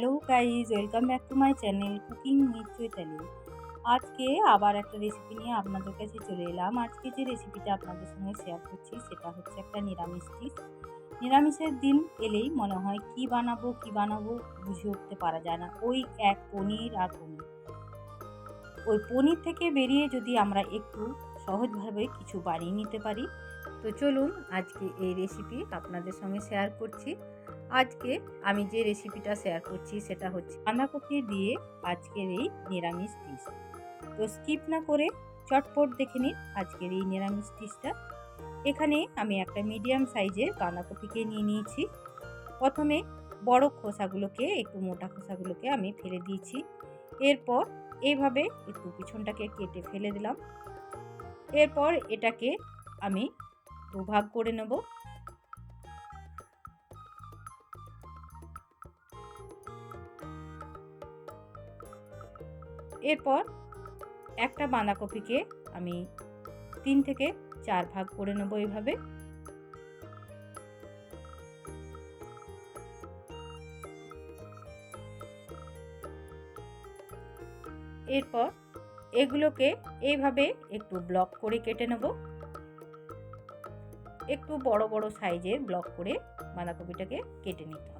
Hello guys welcome back to my channel cooking with Chaitali. আজকে আবার একটা recipe নিয়ে আপনাদের কাছে চলে এলাম। আজকে যে রেসিপিটা আপনাদের সঙ্গে শেয়ার করছি, সেটা হচ্ছে একটা নিরামিষ ডিশ নিরামিষের দিন এলেই মনে হয় কি বানাবো কি বানাবো বুঝে উঠতে পারা যায় না। ওই এক পনির আর পনির। ওই পনির থেকে বেরিয়ে যদি আমরা একটু সহজভাবে কিছু বানিয়ে নিতে পারি, তো চলুন আজকে এই রেসিপি আপনাদের সঙ্গে শেয়ার করছি। আজকে আমি যে রেসিপিটা শেয়ার করছি সেটা হচ্ছে বাঁধাকপি দিয়ে আজকের এই নিরামিষ ডিশ তো স্কিপ না করে চটপট দেখে নিন আজকের এই নিরামিষ ডিশটা এখানে আমি একটা মিডিয়াম সাইজের বাঁধাকপিকে নিয়ে নিয়েছি। প্রথমে বড় খোসাগুলোকে, একটু মোটা খোসাগুলোকে আমি ফেলে দিয়েছি। এরপর এইভাবে একটু পিছনটাকে কেটে ফেলে দিলাম। এরপর এটাকে আমি দুভাগ করে নেব। এরপর একটা বাঁধাকপিকে আমি তিন থেকে চার ভাগ করে নেব এইভাবে। এরপর এগুলোকে এইভাবে একটু ব্লক করে কেটে নেব। একটু বড় বড় সাইজের ব্লক করে বাঁধাকপিটাকে কেটে নিতে হবে।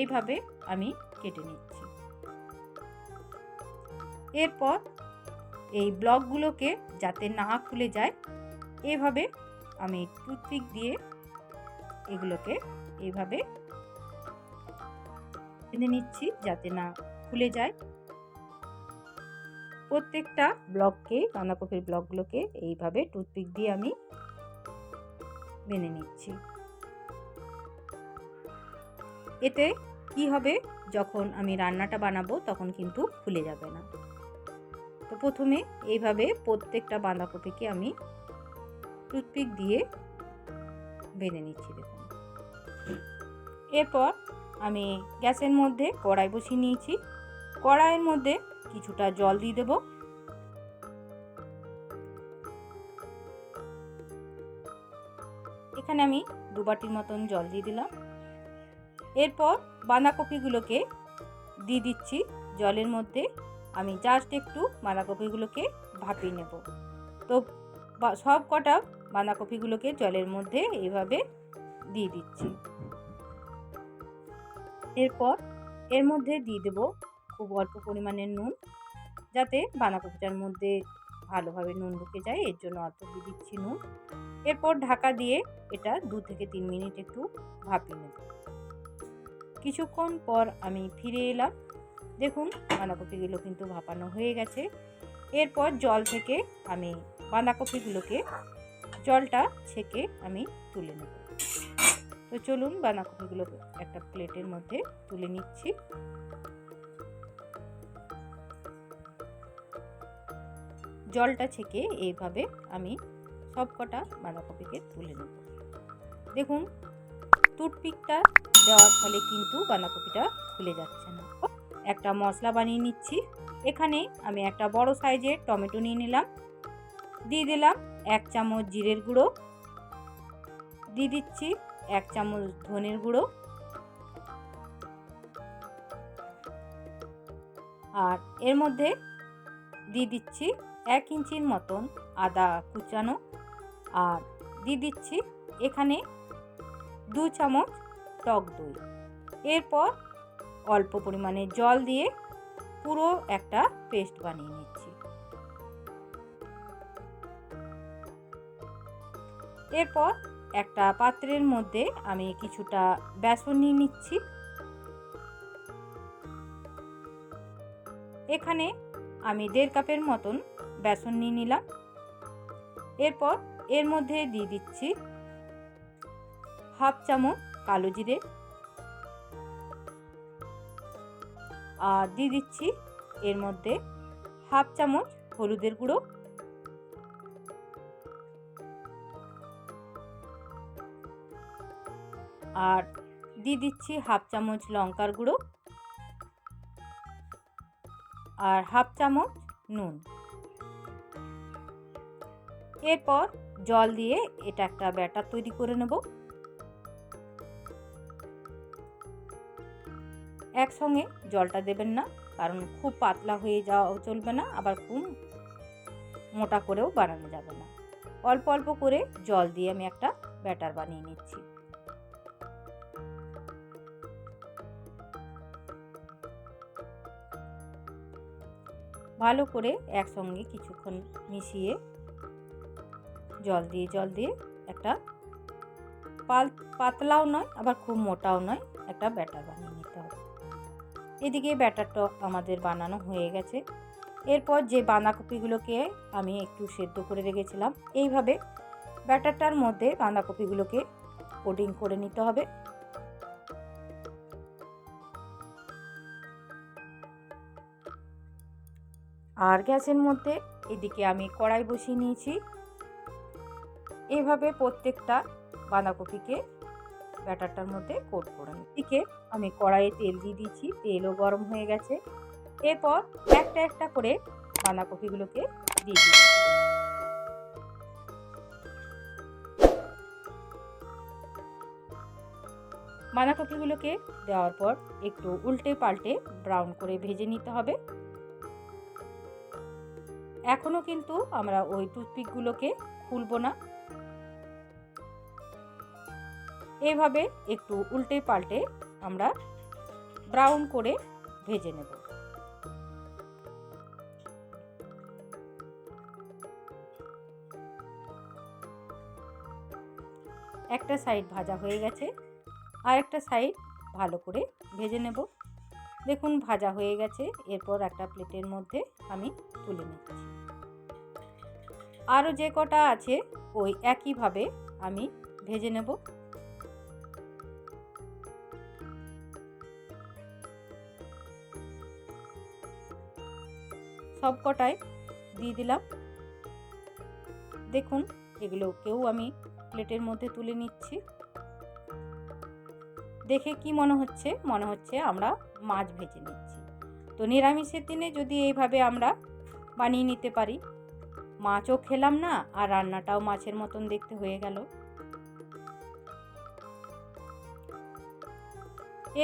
এইভাবে আমি কেটে নিচ্ছি। এরপর এই ব্লকগুলোকে যাতে না খুলে যায়, এভাবে আমি টুথপিক দিয়ে এগুলোকে এইভাবে বেঁধে নিচ্ছি যাতে না খুলে যায়। প্রত্যেকটা ব্লককে বাঁধাকপির ব্লকগুলোকে এইভাবে টুথপিক দিয়ে আমি বেঁধে নিচ্ছি। এতে কি হবে? যখন আমি রান্নাটা বানাবো, তখন কিন্তু খুলে যাবে না। তো প্রথমে এইভাবে প্রত্যেকটা বাঁধাকপিকে আমি টুথপিক দিয়ে বেঁধে নিচ্ছি, দেখুন। এরপর আমি গ্যাসের মধ্যে কড়াই বসিয়ে নিয়েছি। কড়াইয়ের মধ্যে কিছুটা জল দিয়ে দেব। এখানে আমি দু বাটির মতন জল দিয়ে দিলাম। এরপর বাঁধাকপিগুলোকে দিয়ে দিচ্ছি জলের মধ্যে। আমি জাস্ট একটু বাঁধাকপিগুলোকে ভাপিয়ে নেব। তো সব কটা বাঁধাকপিগুলোকে জলের মধ্যে এইভাবে দিয়ে দিচ্ছি। এরপর এর মধ্যে দিয়ে দেব খুব অল্প পরিমাণের নুন, যাতে বাঁধাকপিটার মধ্যে ভালোভাবে নুন ঢুকে যায়, এর জন্য অল্প দিয়ে দিচ্ছি নুন। এরপর ঢাকা দিয়ে এটা দু থেকে তিন মিনিট একটু ভাপিয়ে নেব। কিছুক্ষণ পর আমি ফিরে এলাম। দেখুন, বাঁধাকপিগুলো কিন্তু ভাপানো হয়ে গেছে। এরপর জল থেকে আমি বাঁধাকপিগুলোকে, জলটা ছেঁকে আমি তুলে নেব। তো চলুন, বাঁধাকপিগুলো একটা প্লেটের মধ্যে তুলে নিচ্ছি। জলটা ছেঁকে এইভাবে আমি সব কটা বাঁধাকপিকে তুলে নেব। দেখুন, টুথপিকটা দেওয়ার ফলে কিন্তু বাঁধাকপিটা খুলে যাচ্ছে না। একটা মশলা বানিয়ে নিচ্ছি। এখানে আমি একটা বড় সাইজের টমেটো নিয়ে নিলাম। দিয়ে দিলাম এক চামচ জিরের গুঁড়ো। দিয়ে দিচ্ছি এক চামচ ধনের গুঁড়ো। আর এর মধ্যে দিয়ে দিচ্ছি এক ইঞ্চির মতন আদা কুচানো। আর দিয়ে দিচ্ছি এখানে দু চামচ টক দই। এরপর অল্প পরিমাণে জল দিয়ে পুরো একটা পেস্ট বানিয়ে নিচ্ছি। এরপর একটা পাত্রের মধ্যে আমি কিছুটা বেসন নিয়ে নিচ্ছি। এখানে আমি দেড় কাপের মতন বেসন নিয়ে নিলাম। এরপর এর মধ্যে দিয়ে দিচ্ছি হাফ চামচ কালো জিরে। আর দিয়ে দিচ্ছি এর মধ্যে হাফ চামচ হলুদের গুঁড়ো। আর দিয়ে দিচ্ছি হাফ চামচ লঙ্কার গুঁড়ো। আর হাফ চামচ নুন। এরপর জল দিয়ে এটা একটা ব্যাটার তৈরি করে নেব। একসঙ্গে জলটা দেবেন না, কারণ খুব পাতলা হয়ে যাওয়া চলবে না, আবার খুব মোটা করেও বানানো যাবে না। অল্প অল্প করে জল দিয়ে আমি একটা ব্যাটার বানিয়ে নিচ্ছি। ভালো করে একসঙ্গে কিছুক্ষণ মিশিয়ে জল দিয়ে জল দিয়ে একটা পাতলাও নয়, আবার খুব মোটাও নয়, একটা ব্যাটার বানিয়ে এদিকে ব্যাটারটা আমাদের বানানো হয়ে গেছে। এরপর যে বাঁধাকপিগুলোকে আমি একটু সেদ্ধ করে রেখেছিলাম, এইভাবে ব্যাটারটার মধ্যে বাঁধাকপিগুলোকে কোটিং করে নিতে হবে। আর গ্যাসের মধ্যে এদিকে আমি কড়াই বসিয়ে নিয়েছি। এইভাবে প্রত্যেকটা বাঁধাকপিকে ব্যাটারটার মধ্যে কোট করে নিই। আমি কড়াইয়ে তেল দিয়ে দিয়েছি, তেলও গরম হয়ে গেছে। এরপর একটা একটা করে বাঁধাকপিগুলোকে দিয়ে দিচ্ছি। বাঁধাকপিগুলোকে দেওয়ার পর একটু উল্টে পাল্টে ব্রাউন করে ভেজে নিতে হবে। এখনও কিন্তু আমরা ওই টুথপিকগুলোকে খুলবো না। এইভাবে একটু উল্টে পাল্টে আমরা ব্রাউন করে ভেজে নেব। একটা সাইড ভাজা হয়ে গেছে, আর একটা সাইড ভালো করে ভেজে নেব। দেখুন, ভাজা হয়ে গেছে, এরপর একটা প্লেটের মধ্যে আমি তুলে নিচ্ছি। আরও যে কটা আছে, ওই একইভাবে আমি ভেজে নেব। সব কটায় দিয়ে দিলাম। দেখুন এগুলোকেও আমি প্লেটের মধ্যে তুলে নিচ্ছি। দেখে কি মনে হচ্ছে? মনে হচ্ছে আমরা মাছ ভেজে নিচ্ছি। তো নিরামিষের দিনে যদি এইভাবে আমরা বানিয়ে নিতে পারি, মাছও খেলাম না আর রান্নাটাও মাছের মতন দেখতে হয়ে গেল।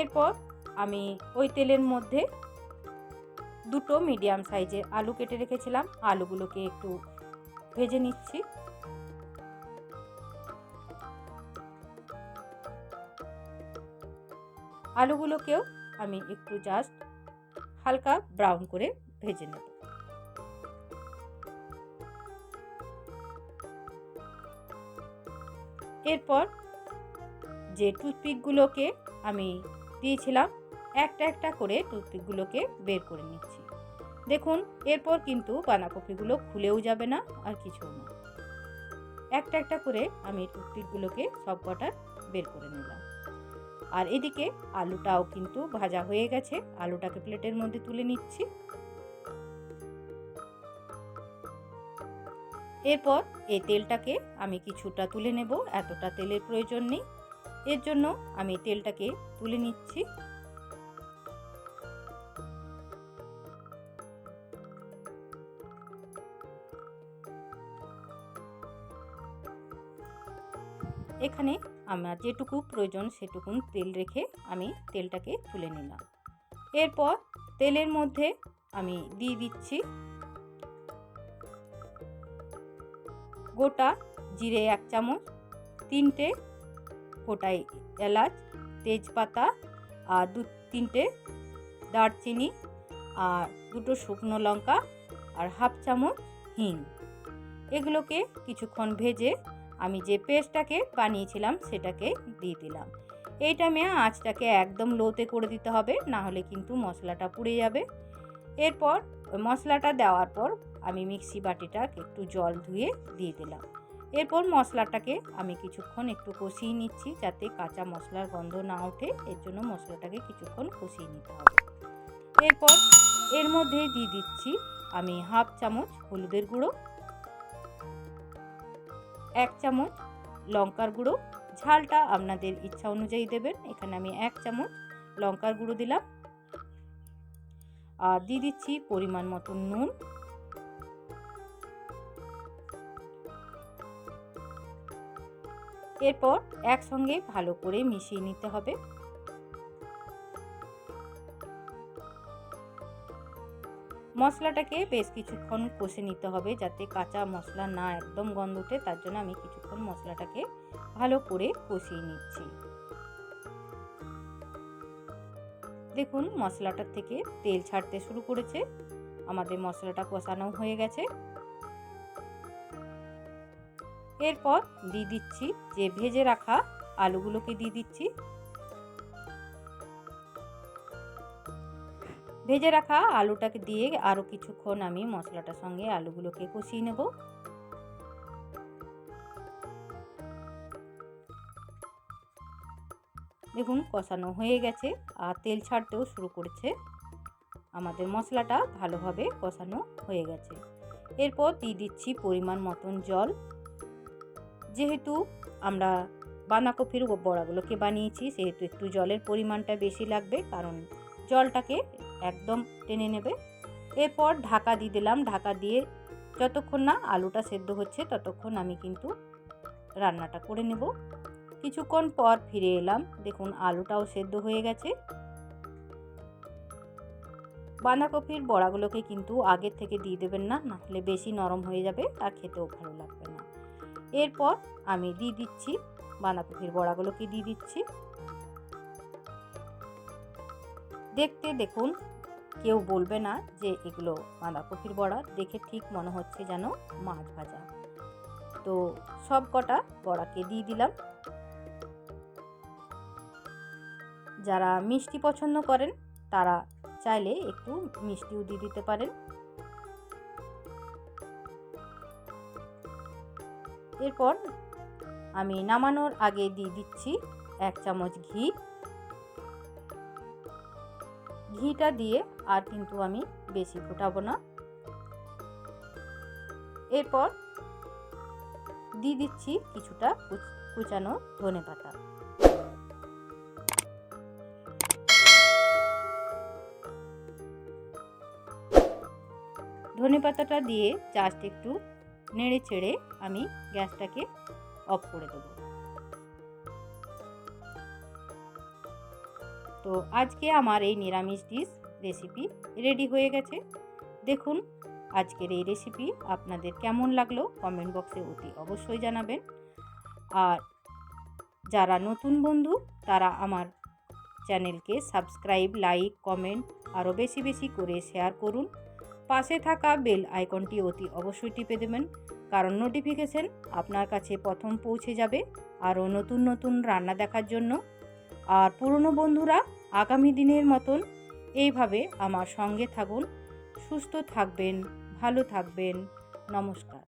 এরপর আমি ওই তেলের মধ্যে দুটো মিডিয়াম সাইজের আলু কেটে রেখেছিলাম। আলুগুলোকে একটু ভেজে নিচ্ছি। আলুগুলোকেও আমি একটু জাস্ট হালকা ব্রাউন করে ভেজে নেব। এরপর যে টুথপিকগুলোকে আমি দিয়েছিলাম, একটা একটা করে টুথপিকগুলোকে বের করে নিচ্ছি দেখুন, এরপর কিন্তু বাঁধাকপিগুলো খুলেও যাবে না আর কিছু না। একটা একটা করে আমি টুথপিকগুলোকে সব কটা বের করে নিলাম। আর এদিকে আলুটাও কিন্তু ভাজা হয়ে গেছে। আলুটাকে প্লেটের মধ্যে তুলে নিচ্ছি। এরপর এই তেলটাকে আমি কিছুটা তুলে নেব। এতটা তেলের প্রয়োজন নেই। এর জন্য আমি তেলটাকে তুলে নিচ্ছি। এখানে আমার যেটুকু প্রয়োজন সেটুকুন তেল রেখে আমি তেলটাকে তুলে নিলাম। এরপর তেলের মধ্যে আমি দিয়ে দিচ্ছি গোটা জিরে এক চামচ, তিনটে গোটা এলাচ, তেজপাতা আর দু, তিনটে দারচিনি আর দুটো শুকনো লঙ্কা আর হাফ চামচ হিং। এগুলোকে কিছুক্ষণ ভেজে আমি যে পেস্টটাকে বানিয়েছিলাম সেটাকে দিয়ে দিলাম। এই টাইমে আঁচটাকে একদম লোতে করে দিতে হবে, না হলে কিন্তু মশলাটা পুড়ে যাবে। এরপর মশলাটা দেওয়ার পর আমি মিক্সি বাটিটা একটু জল ধুয়ে দিয়ে দিলাম। এরপর মশলাটাকে আমি কিছুক্ষণ একটু কষিয়ে নিচ্ছি যাতে কাঁচা মশলার গন্ধ না ওঠে, এর জন্য মশলাটাকে কিছুক্ষণ কষিয়ে নিতে হবে। এরপর এর মধ্যে দিয়ে দিচ্ছি আমি হাফ চামচ হলুদের গুঁড়ো এক চামচ লঙ্কার গুঁড়ো। ঝালটা আপনাদের ইচ্ছা অনুযায়ী দেবেন। এখানে আমি এক চামচ লঙ্কার গুঁড়ো দিলাম। আর দিয়ে দিচ্ছি পরিমাণ মতো নুন। এরপর একসঙ্গে ভালো করে মিশিয়ে নিতে হবে। মশলাটাকে বেশ কিছুক্ষণ কষে নিতে হবে যাতে কাঁচা মশলা না একদম গন্ধ ওঠে। তার জন্য আমি কিছুক্ষণ মশলাটাকে ভালো করে কষিয়ে নিচ্ছি। দেখুন, মশলাটার থেকে তেল ছাড়তে শুরু করেছে। আমাদের মশলাটা কষানো হয়ে গেছে। এরপর দিয়ে দিচ্ছি যে ভেজে রাখা আলুগুলোকে দিয়ে দিচ্ছি। ভেজে রাখা আলুটাকে দিয়ে আরও কিছুক্ষণ আমি মশলাটার সঙ্গে আলুগুলোকে কষিয়ে নেব। দেখুন, কষানো হয়ে গেছে আর তেল ছাড়তেও শুরু করেছে। আমাদের মশলাটা ভালোভাবে কষানো হয়ে গেছে। এরপর দিয়ে দিচ্ছি পরিমাণ মতন জল। যেহেতু আমরা বাঁধাকপির বড়াগুলোকে বানিয়েছি, সেহেতু একটু জলের পরিমাণটা বেশি লাগবে, কারণ জলটাকে একদম টেনে নেবে। এরপর ঢাকা দিয়ে দিলাম। ঢাকা দিয়ে যতক্ষণ না আলুটা সেদ্ধ হচ্ছে ততক্ষণ আমি কিন্তু রান্নাটা করে নেব। কিছুক্ষণ পর ফিরে এলাম। দেখুন, আলুটাও সেদ্ধ হয়ে গেছে। বাঁধাকপির বড়াগুলোকে কিন্তু আগের থেকে দিয়ে দেবেন না নাহলে বেশি নরম হয়ে যাবে, আর খেতেও ভালো লাগবে না। এরপর আমি দিয়ে দিচ্ছি বাঁধাকপির বড়াগুলোকে দিয়ে দিচ্ছি। দেখতে দেখুন, কেউ বলবে না যে এগুলো বাঁধাকপির বড়া। দেখে ঠিক মনে হচ্ছে যেন মাছ ভাজা। তো সব কটা বড়াকে দিয়ে দিলাম। যারা মিষ্টি পছন্দ করেন, তারা চাইলে একটু মিষ্টিও দিয়ে দিতে পারেন। এরপর আমি নামানোর আগে দিয়ে দিচ্ছি এক চামচ ঘি। ঘিটা দিয়ে আর কিন্তু আমি বেশি ফোটাবো না। এরপর দিয়ে দিচ্ছি কিছুটা কুচানো ধনে পাতা। ধনে পাতাটা দিয়ে জাস্ট একটু নেড়ে ছেড়ে আমি গ্যাসটাকে অফ করে দেবো। তো আজকে আমার এই নিরামিষ ডিশ রেসিপি রেডি হয়ে গেছে। দেখুন আজকের এই রেসিপি আপনাদের কেমন লাগল কমেন্ট বক্সে অতি অবশ্যই জানাবেন। আর যারা নতুন বন্ধু, তারা আমার চ্যানেলকে সাবস্ক্রাইব লাইক কমেন্ট আরও বেশি বেশি করে শেয়ার করুন। পাশে থাকা বেল আইকনটি অতি অবশ্যই টিপে দেবেন, কারণ নোটিফিকেশন আপনার কাছে প্রথম পৌঁছে যাবে। আরও নতুন নতুন রান্না দেখার জন্য আর পুরনো বন্ধুরা আগামী দিনের মতন এইভাবে আমার সঙ্গে থাকুন, সুস্থ থাকবেন, ভালো থাকবেন। নমস্কার।